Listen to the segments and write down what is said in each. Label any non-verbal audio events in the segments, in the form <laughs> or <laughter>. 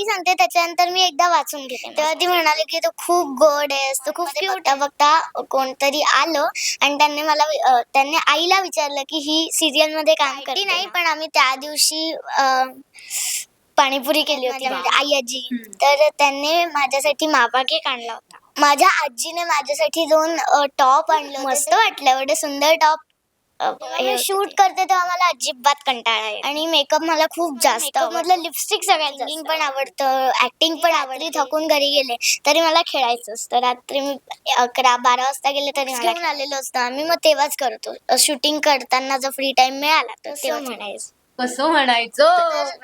आई सांगते त्याच्यानंतर मी एकदा वाचून घेते. तेव्हा ती म्हणाली की तू खूप गोड आहेस तू खूप क्यूट बघता कोणतरी आलं आणि त्यांनी मला वि- त्यांनी आईला विचारलं की ही सिरियलमध्ये काम करते नाही पण आम्ही त्या दिवशी अं, पाणीपुरी केली होती म्हणजे आई आजी तर त्यांनी माझ्यासाठी मावा केक आणला होता. माझ्या आजीने माझ्यासाठी दोन टॉप आणले होते. मस्त वाटलं एवढे सुंदर टॉप शूट करते तेव्हा मला अजिबात कंटाळा आहे आणि मेकअप मला खूप जास्त मधलं लिपस्टिक सगळ्यात सिंगिंग पण आवडतं. ऍक्टिंग पण आवडली थकून घरी गेले तरी मला खेळायचं असतं. रात्री मी अकरा बारा वाजता गेले तरी मला घेऊन आलेलो असतं. आम्ही मग तेव्हाच करतो. शूटिंग करताना जर फ्री टाइम मिळाला तर तेव्हा म्हणायचं. कसं म्हणायचं.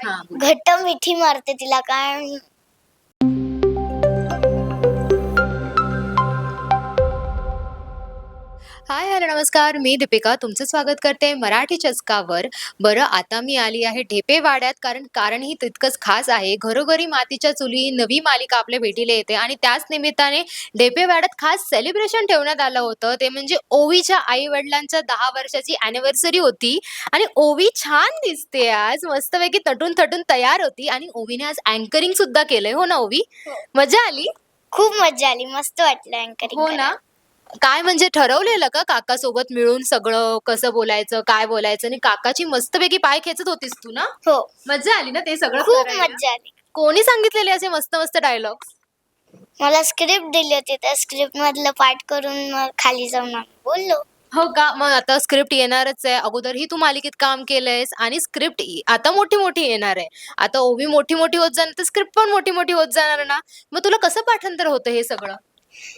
हा घट्ट मिठी मारते तिला कारण हाय हॅलो नमस्कार. मी दीपिका तुमचं स्वागत करते मराठी चस्कावर. बरं आता मी आली आहे ढेपे वाड्यात कारण कारण ही तितकंच खास आहे. घरोघरी मातीच्या चुली ही नवी मालिका आपल्या भेटीला येते आणि त्याच निमित्ताने ढेपे वाड्यात खास सेलिब्रेशन ठेवण्यात आलं होतं. ते म्हणजे ओवीच्या आई वडिलांच्या दहा वर्षाची अॅनिव्हर्सरी होती आणि ओवी छान दिसते आज. मस्तपैकी तटून तटून तयार होती आणि ओवीने आज अँकरिंग सुद्धा केलंय. हो ना ओवी? मजा आली? खूप मजा आली. मस्त वाटलं अँकरिंग हो ना? काय म्हणजे ठरवलेलं का काका सोबत मिळून सगळं कसं बोलायचं काय बोलायचं? आणि काकाची मस्तपैकी पाय खेचत होतीस तू ना? हो. मजा आली ना ते सगळं खूप करायला? मजा आली. कोणी सांगितलेले असे मस्त मस्त डायलॉग मला स्क्रिप्ट दिली होती त्या स्क्रिप्ट मधलं पाठ करून मग खाली जाऊन आम्ही बोललो. हो का? मग आता स्क्रिप्ट येणारच आहे. अगोदरही तू मालिकेत काम केलंयस आणि स्क्रिप्ट आता मोठी मोठी येणार आहे. आता ओवी मोठी मोठी होत जाणार तर स्क्रिप्ट पण मोठी मोठी होत जाणार ना? मग तुला कसं पाठांतर होतं हे सगळं?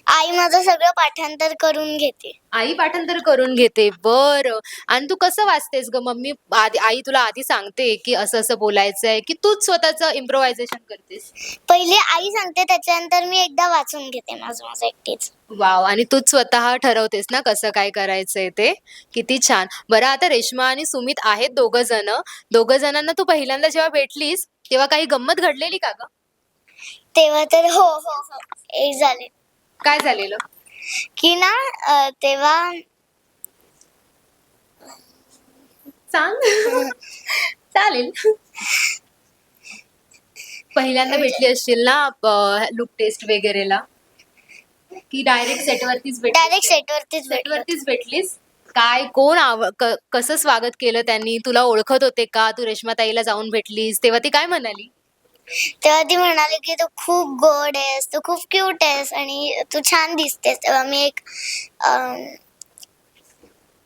आई माझं सगळं पाठांतर करून घेते. आई पाठांतर करून घेते बर. आणि तू कसं वाचतेस ग? मम्मी आधी आई तुला आधी सांगते की असं असं बोलायचंय की तूच स्वतःचं इम्प्रोव्हायझेशन करतेस? पहिले आई सांगते त्याच्यानंतर मी एकदा वाचून घेते माझं माझं एकटीच. वाव आणि तूच स्वतः ठरवतेस ना कसं काय करायचंय ते? किती छान. बरं आता रेश्मा आणि सुमित आहेत दोघं जण. दोघं जणांना तू पहिल्यांदा जेव्हा भेटलीस तेव्हा काही गंमत घडलेली का ग? तेव्हा तर हो हो हो. एक झाले. काय झालेलं? की ना अं, तेव्हा सांग चालेल. पहिल्यांदा भेटली असशील ना लुक टेस्ट वगैरेला? की डायरेक्ट सेटवरतीच भेटली? डायरेक्ट सेटवरतीच भेटलो. सेटवरतीच भेटलीस? काय कोण आव क- कसं स्वागत केलं त्यांनी? तुला ओळखत होते का? तू रेश्माताईला जाऊन भेटलीस? तेव्हा ती काय म्हणाली? तेव्हा ती म्हणाली की तू खूप गोड आहेस तू खूप क्यूट आहेस आणि तू छान दिसतेस. तेव्हा मी एक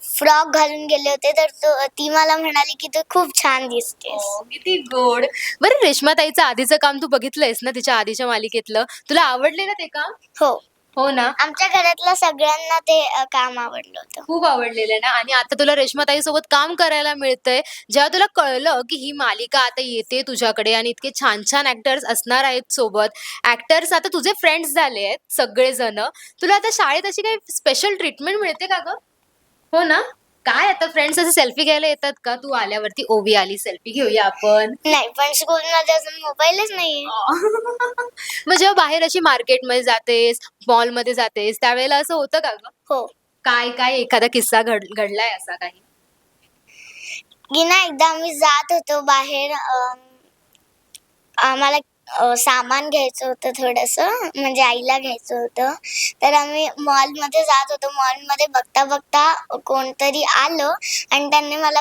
फ्रॉक घालून गेले होते तर तो- ती मला म्हणाली की तू खूप छान दिसतेस. किती गोड. बरं रेश्माताईचं आधीचं काम तू बघितलंयस ना तिच्या आधीच्या मालिकेतलं? तुला आवडले ना ते काम? हो. हो ना? आमच्या घरातल्या सगळ्यांना ते अं, काम आवडलं होतं. खूप आवडलेलं आहे ना? आणि आता तुला रेश्माताई सोबत काम करायला मिळतंय. जेव्हा तुला कळलं की ही मालिका आता येते तुझ्याकडे आणि इतके छान छान ऍक्टर्स असणार आहेत सोबत. ऍक्टर्स आता तुझे फ्रेंड्स झाले आहेत सगळेजण. तुला आता शाळेत अशी काही स्पेशल ट्रीटमेंट मिळते का ग? हो ना? काय आता फ्रेंड्स असे सेल्फी घ्यायला येतात का? तू आल्यावरती ओवी आली सेल्फी घेऊया आपण. नाही पण स्कूलमध्ये अजून मोबाईलच नाही <laughs> मग जेव्हा बाहेर अशी मार्केटमध्ये जातेस मॉलमध्ये जातेस त्यावेळेला असं होतं का ग? हो. काय काय एखादा किस्सा घड घडलाय असा काही? की ना एकदा आम्ही जात होतो बाहेर आम्हाला सामान घ्यायचं होतं थोडस म्हणजे आईला घ्यायचं होतं. तर आम्ही मॉलमध्ये जात होतो. मॉलमध्ये बघता बघता कोणतरी आलं आणि त्यांनी मला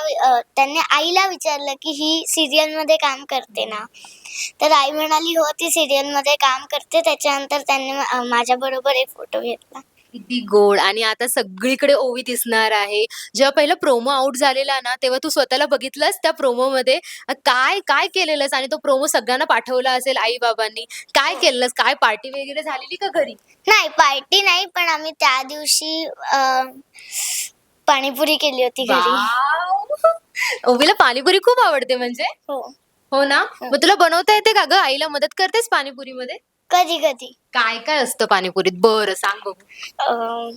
त्यांनी आईला विचारलं की ही सिरियलमध्ये काम करते ना? तर आई म्हणाली हो ती सिरियलमध्ये काम करते. त्याच्यानंतर त्यांनी माझ्या बरोबर एक फोटो घेतला. किती गोड आणि आता सगळीकडे ओवी दिसणार आहे. जेव्हा पहिलं प्रोमो आउट झालेला ना तेव्हा तू स्वतःला बघितलंस त्या प्रोमो मध्ये? काय काय केलेलंस? आणि तो प्रोमो सगळ्यांना पाठवला असेल आई बाबांनी काय केलेलंस? काय पार्टी वगैरे झालेली का घरी? नाही पार्टी नाही पण आम्ही त्या दिवशी अं, पाणीपुरी केली होती घरी. वाव! ओवीला पाणीपुरी खूप आवडते म्हणजे? हो. हो ना? मग तुला बनवता येते का ग? आईला मदत करतेस पाणीपुरी मध्ये कधी कधी. काय काय असतं पाणीपुरीत? बरं सांग बघू. अं,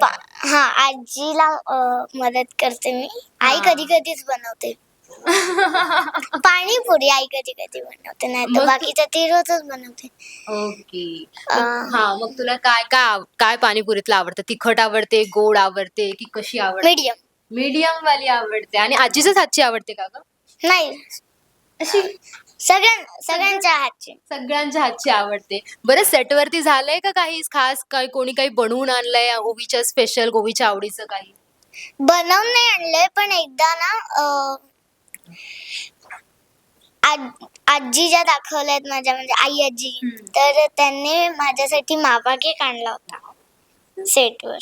पा- हा आजीला अं, मदत करते मी. आई हा. कधी कधीच बनवते. <laughs> पाणीपुरी आई कधी कधी बनवते नाही तर मग- बाकीचं ती रोजच बनवते. ओके. अं, हा मग तुला काय काय आव- काय पाणीपुरीतलं आवडतं? तिखट आवडते गोड आवडते की कशी आवडते? मीडियम. मीडियम वाली आवडते. आणि आजीच्याच हातची आवडते का ग? नाही. अशी? सगळ्यां सगळ्यांच्या हातची. सगळ्यांच्या हातची आवडते. बरं सेटवरती झालंय का काही? खास काही कोणी काही बनवून आणलंय? ओवीच्या स्पेशल ओवीच्या आवडीचं काही? बनवून नाही आणलंय पण एकदा ना अं, आज- आजी ज्या दाखवल्यात माझ्या म्हणजे आई आजी हम्म. तर त्यांनी माझ्यासाठी मावा केक आणला होता सेटवर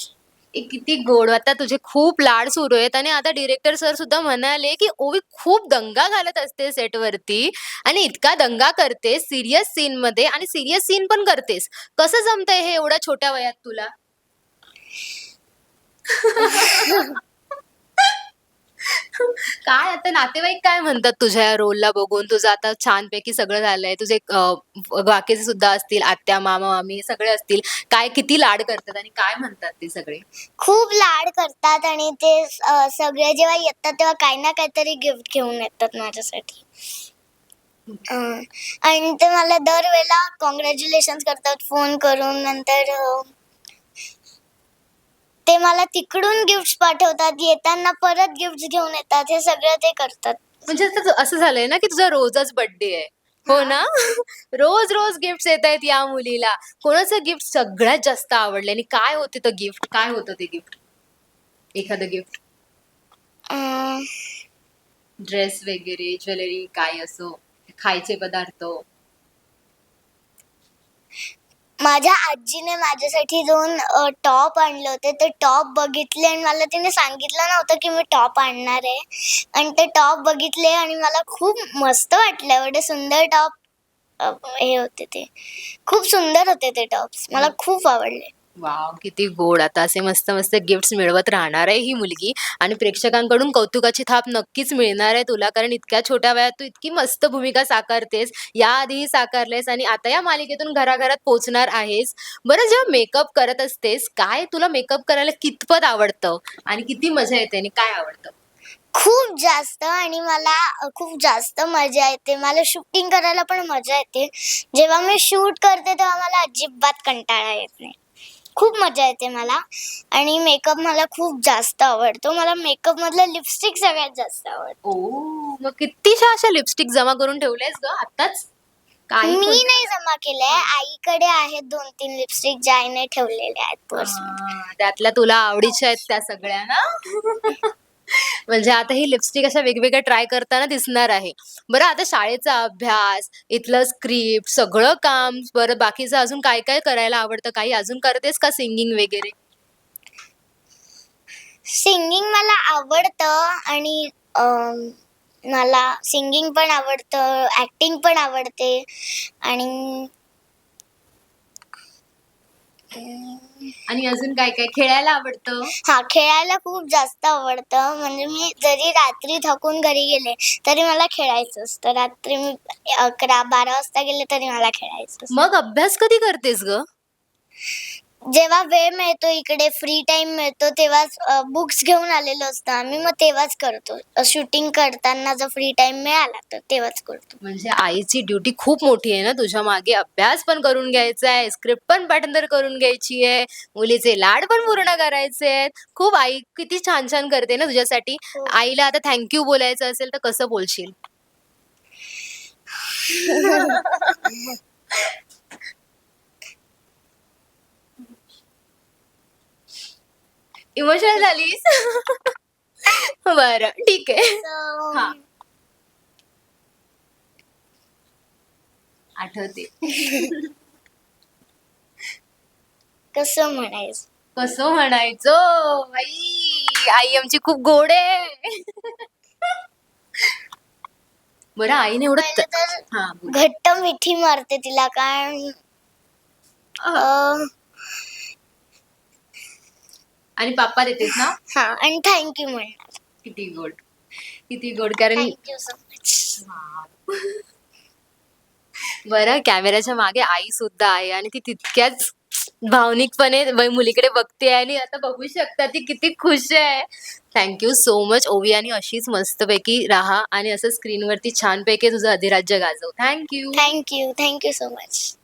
ए, किती गोड आता तुझे खूप लाड सुरू आहेत. आणि आता डिरेक्टर सर सुद्धा म्हणाले की ओवी खूप दंगा घालत असते सेटवरती आणि इतका दंगा करते सिरियस सीन मध्ये. आणि सिरियस सीन पण करतेस. कसं जमतंय हे एवढ्या छोट्या वयात तुला? <laughs> काय आता नातेवाईक काय म्हणतात तुझ्या या रोलला बघून? तुझं आता छानपैकी सगळं झालंय. तुझे अं, बाकीचे सुद्धा असतील आत्या मामा मामी सगळे असतील. काय किती लाड करतात आणि काय म्हणतात ते सगळे? खूप लाड करतात आणि ते सगळे जेव्हा येतात तेव्हा काही ना काहीतरी गिफ्ट घेऊन येतात माझ्यासाठी. आणि ते मला दरवेळेला कॉंग्रॅच्युलेशन करतात फोन करून नंतर मला तिकडून गिफ्ट पाठवतात येताना परत गिफ्ट घेऊन येतात हे सगळं ते करतात. म्हणजे आता असं झालंय ना की तुझा रोजच बर्थडे आहे. हो ना? <laughs> रोज रोज गिफ्ट येत आहेत या मुलीला. कोणाचं गिफ्ट सगळ्यात जास्त आवडले आणि काय होते ते गिफ्ट काय होतं ते गिफ्ट एखादं गिफ्ट अं, ड्रेस वगैरे ज्वेलरी काय असो खायचे पदार्थ. माझ्या आजीने माझ्यासाठी दोन टॉप आणले होते. ते टॉप बघितले आणि मला तिने सांगितलं नव्हतं की मी टॉप आणणार आहे. आणि ते टॉप बघितले आणि मला खूप मस्त वाटलं. एवढे सुंदर टॉप हे होते ते. खूप सुंदर होते ते टॉप्स मला खूप आवडले. वाव किती गोड. आता असे मस्त मस्त गिफ्ट्स मिळवत राहणार आहे ही मुलगी. आणि प्रेक्षकांकडून कौतुकाची थाप नक्कीच मिळणार आहे तुला कारण इतक्या छोट्या वयात तू इतकी मस्त भूमिका साकारतेस. याआधीही साकारलेस आणि आता या मालिकेतून घराघरात पोहोचणार आहेस. बरं जेव्हा मेकअप करत असतेस काय तुला मेकअप करायला कितपत आवडतं? आणि किती मजा येते आणि काय आवडतं? खूप जास्त आणि मला खूप जास्त मजा येते. मला शूटिंग करायला पण मजा येते. जेव्हा मी शूट करते तेव्हा मला अजिबात कंटाळा येत नाही. खूप मजा येते मला. आणि मेकअप मला खूप जास्त आवडतो. मला मेकअप मधलं लिपस्टिक सगळ्यात जास्त आवडतं. ओ मग कितीशा अशा लिपस्टिक जमा करून ठेवल्यास ग? आताच काही मी नाही जमा केलंय. आईकडे आहेत दोन तीन लिपस्टिक ज्या आईने ठेवलेल्या आहेत पर्स हा, त्यातल्या तुला आवडीच्या आहेत त्या सगळ्या ना? म्हणजे आता ही लिपस्टिक अशा वेगवेगळ्या ट्राय करताना दिसणार आहे. बरं आता शाळेचा अभ्यास इथलं स्क्रिप्ट सगळं काम बरं बाकीचं अजून काय काय करायला आवडतं? काही अजून करतेस का सिंगिंग वगैरे? सिंगिंग मला आवडतं आणि अम, मला सिंगिंग पण आवडतं ऍक्टिंग पण आवडते आणि आणि अजून काय काय खेळायला आवडतं? हा खेळायला खूप जास्त आवडतं. म्हणजे मी जरी रात्री थकून घरी गेले तरी मला खेळायचं असतं. रात्री मी अकरा बारा वाजता गेले तरी मला खेळायचं असतं. मग अभ्यास कधी करतेस ग? जेव्हा वेळ मिळतो इकडे फ्री टाइम मिळतो तेव्हाच बुक्स घेऊन आलेलो असतो आम्ही. मग तेव्हाच करतो. शूटिंग करताना जर फ्री टाइम मिळाला तर तेव्हाच करतो. म्हणजे आईची ड्युटी खूप मोठी आहे ना? तुझ्या मागे अभ्यास पण करून घ्यायचा आहे स्क्रिप्ट पण पाठांतर करून घ्यायची आहे मुलीचे लाड पण पूर्ण करायचे आहेत. खूप आई किती छान छान करते ना तुझ्यासाठी. हो. आईला आता थँक्यू बोलायचं असेल तर कसं बोलशील? <laughs> <laughs> इमोशनल झालीस? <laughs> बरं ठीक आहे. हा. आठवते. <laughs> कसं म्हणायचं? कसं म्हणायचं? आई आई आमची खूप गोड आहे. <laughs> बरं आईने एवढं पहिलं त- तर हा बोल. घट्ट मिठी मारते तिला कारण अं, आणि पापा देतेस ना? हा आणि थँक्यू म्हणणार किती गोड किती गोड कारण थँक्यू सो मच बरं कॅमेऱ्याच्या मागे आई सुद्धा आहे आणि ती तितक्याच भावनिकपणे ब- मुलीकडे बघते आणि आता बघू शकता ती किती खुश आहे. थँक्यू सो मच ओवी आणि अशीच मस्तपैकी राहा आणि असं स्क्रीनवरती छानपैकी तुझं अधिराज्य गाजव. Thank you thank you thank you so much